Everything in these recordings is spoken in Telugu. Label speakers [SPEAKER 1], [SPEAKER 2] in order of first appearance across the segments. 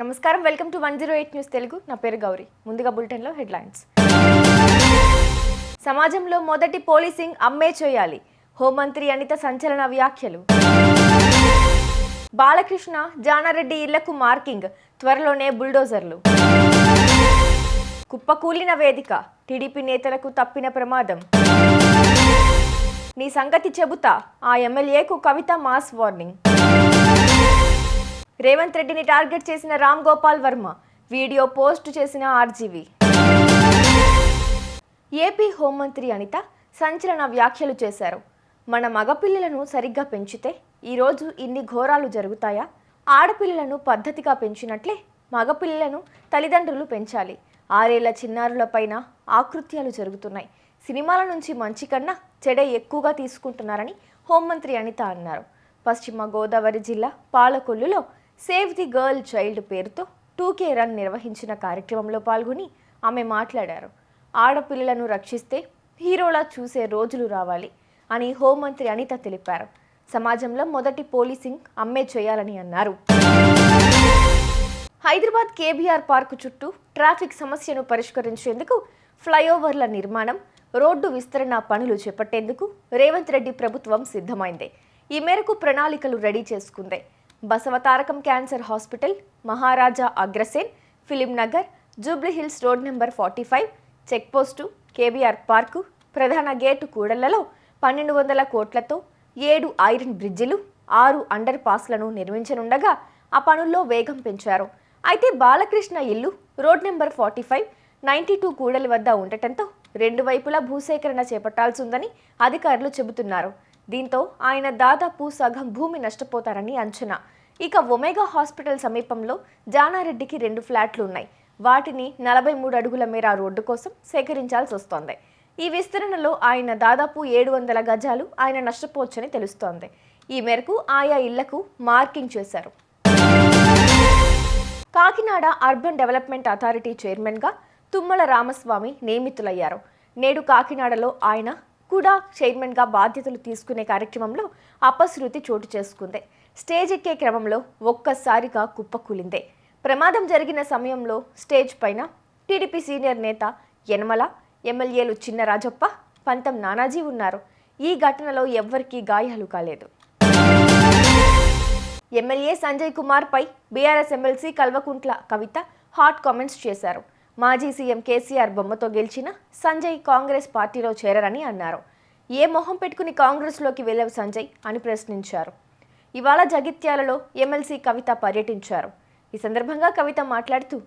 [SPEAKER 1] నమస్కారం. Welcome to one zero eight news Telugu. నా పేరు గౌరీ. ముందుగా బులెటిన్లో హెడ్లైన్స్. సమాజంలో మొదటి పోలీసింగ్ అమ్మే చేయాలి. హోంమంత్రి అనిత సంచలన వ్యాఖ్యలు. బాలకృష్ణ జానారెడ్డి ఇళ్ళకు మార్కింగ్ త్వరలోనే బుల్డోజర్లు. కుప్పకూలిన వేదిక టీడీపీ నేతలకు తప్పిన ప్రమాదం. నీ సంగతి చెబుతా. ఆ ఎమ్మెల్యేకు కవిత మాస్ వార్నింగ్. రేవంత్ రెడ్డిని టార్గెట్ చేసిన రామ్ గోపాల్ వర్మ వీడియో పోస్ట్ చేసిన ఆర్జీవి. ఏపీ హోంమంత్రి అనిత సంచలన వ్యాఖ్యలు చేశారు. మన మగపిల్లలను సరిగ్గా పెంచితే ఈరోజు ఇన్ని ఘోరాలు జరుగుతాయా? ఆడపిల్లలను పద్ధతిగా పెంచినట్లే మగపిల్లలను తల్లిదండ్రులు పెంచాలి. ఆరేళ్ళ చిన్నారులపైన ఆకృత్యాలు జరుగుతున్నాయి. సినిమాల నుంచి మంచి కన్నా చెడే ఎక్కువగా తీసుకుంటున్నారని హోంమంత్రి అనిత అన్నారు. పశ్చిమ గోదావరి జిల్లా పాలకొల్లులో సేవ్ ది గర్ల్ చైల్డ్ పేరుతో టూకే రన్ నిర్వహించిన కార్యక్రమంలో పాల్గొని ఆమె మాట్లాడారు. ఆడపిల్లలను రక్షిస్తే హీరోలా చూసే రోజులు రావాలి అని హోంమంత్రి అనిత తెలిపారు. సమాజంలో మొదటి పోలీసింగ్ అమ్మే చేయాలని అన్నారు. హైదరాబాద్ కేబీఆర్ పార్కు చుట్టూ ట్రాఫిక్ సమస్యను పరిష్కరించేందుకు ఫ్లైఓవర్ల నిర్మాణం రోడ్డు విస్తరణ పనులు చేపట్టేందుకు రేవంత్ రెడ్డి ప్రభుత్వం సిద్ధమైంది. ఈ మేరకు ప్రణాళికలు రెడీ చేసుకుంది. Basavatarakam cancer hospital Maharaja Agrasen film Nagar Jubilee Hills road number forty five checkpost KBR park ప్రధాన గేటు కూడళ్ళలో పన్నెండు వందల కోట్లతో ఏడు ఐరన్ బ్రిడ్జిలు ఆరు అండర్ పాస్లను నిర్మించనుండగా ఆ పనుల్లో వేగం పెంచారు. అయితే బాలకృష్ణ ఇల్లు road number forty five ninety two కూడలి వద్ద ఉండటంతో రెండు వైపులా భూసేకరణ చేపట్టాల్సి ఉందని అధికారులు చెబుతున్నారు. దీంతో ఆయన దాదాపు సగం భూమి నష్టపోతారని అంచనా. ఇక ఒమేగా హాస్పిటల్ సమీపంలో జానారెడ్డికి రెండు ఫ్లాట్లు ఉన్నాయి. వాటిని నలభై మూడు అడుగుల మేర రోడ్డు కోసం సేకరించాల్సి వస్తోంది. ఈ విస్తరణలో ఆయన దాదాపు ఏడు వందల గజాలు ఆయన నష్టపోవచ్చని తెలుస్తోంది. ఈ మేరకు ఆయా ఇళ్ళకు మార్కింగ్ చేశారు. కాకినాడ అర్బన్ డెవలప్మెంట్ అథారిటీ చైర్మన్గా తుమ్మల రామస్వామి నియమితులయ్యారు. నేడు కాకినాడలో ఆయన కూడా చైర్మన్గా బాధ్యతలు తీసుకునే కార్యక్రమంలో అపశృతి చోటు చేసుకుంది. స్టేజ్ ఎక్కే క్రమంలో ఒక్కసారిగా కుప్పకూలిందే ప్రమాదం జరిగిన సమయంలో స్టేజ్ పైన టీడీపీ సీనియర్ నేత యనమల ఎమ్మెల్యేలు చిన్న రాజప్ప పంతం నానాజీ ఉన్నారు. ఈ ఘటనలో ఎవ్వరికీ గాయాలు కాలేదు. ఎమ్మెల్యే సంజయ్ కుమార్ పై BRS MLC Kalvakuntla Kavitha hot comments చేశారు. మాజీ సీఎం కేసీఆర్ బొమ్మతో గెలిచిన సంజయ్ కాంగ్రెస్ పార్టీలో చేరరని అన్నారు. ఏ మొహం పెట్టుకుని కాంగ్రెస్లోకి వెళ్ళావు సంజయ్ అని ప్రశ్నించారు. ఇవాళ జగిత్యాలలో ఎమ్మెల్సీ కవిత పర్యటించారు. ఈ సందర్భంగా కవిత మాట్లాడుతూ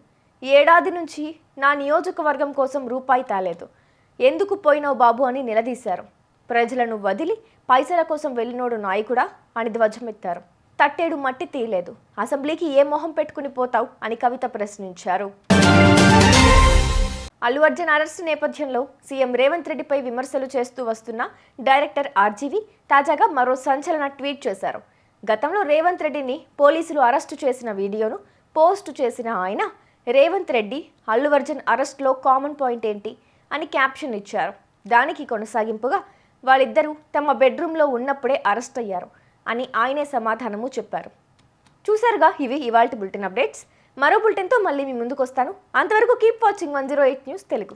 [SPEAKER 1] ఏడాది నుంచి నా నియోజకవర్గం కోసం రూపాయి తాలేదు. ఎందుకు పోయినావు బాబు? అని నిలదీశారు. ప్రజలను వదిలి పైసల కోసం వెళ్ళినోడు నాయకుడా? అని ధ్వజమెత్తారు. తట్టేడు మట్టి తీయలేదు. అసెంబ్లీకి ఏ మొహం పెట్టుకుని పోతావు? అని కవిత ప్రశ్నించారు. అల్లు అర్జున్ అరెస్టు నేపథ్యంలో సీఎం రేవంత్ రెడ్డిపై విమర్శలు చేస్తూ వస్తున్న డైరెక్టర్ ఆర్జీవి తాజాగా మరో సంచలన ట్వీట్ చేశారు. గతంలో రేవంత్ రెడ్డిని పోలీసులు అరెస్టు చేసిన వీడియోను పోస్ట్ చేసిన ఆయన రేవంత్ రెడ్డి అల్లు అర్జున్ అరెస్ట్లో కామన్ పాయింట్ ఏంటి? అని క్యాప్షన్ ఇచ్చారు. దానికి కొనసాగింపుగా వాళ్ళిద్దరూ తమ బెడ్రూమ్లో ఉన్నప్పుడే అరెస్ట్ అయ్యారు అని ఆయనే సమాధానము చెప్పారు. చూసారుగా ఇవి ఇవాళ బులెటిన్ అప్డేట్స్. మరో బులెటిన్తో మళ్ళీ మీ ముందుకు వస్తాను అంతవరకు keep watching one zero eight news Telugu.